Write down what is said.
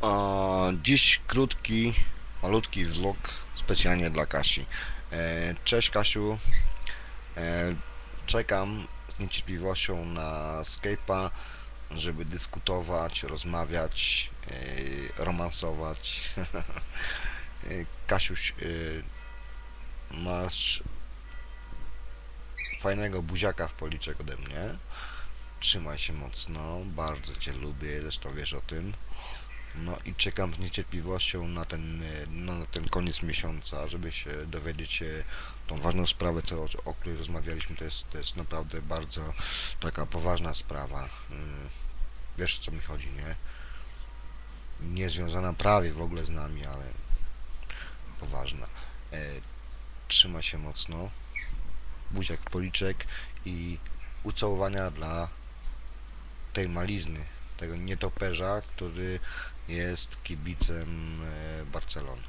A, dziś krótki, malutki vlog specjalnie dla Kasi. E, cześć Kasiu. E, czekam z niecierpliwością na Skype'a, żeby dyskutować, rozmawiać, e, romansować. Kasiuś, masz fajnego buziaka w policzek ode mnie. Trzymaj się mocno, bardzo Cię lubię, zresztą wiesz o tym. No i czekam z niecierpliwością na ten, e, no, na ten koniec miesiąca, żeby się dowiedzieć się tą ważną sprawę, co, o której rozmawialiśmy. To jest, to jest naprawdę bardzo taka poważna sprawa. Mm, Wiesz o co mi chodzi, nie? Nie związana prawie w ogóle z nami, ale poważna. E, trzyma się mocno. Buziak policzek i ucałowania dla tej malizny, tego nietoperza, który jest kibicem e, Barcelony.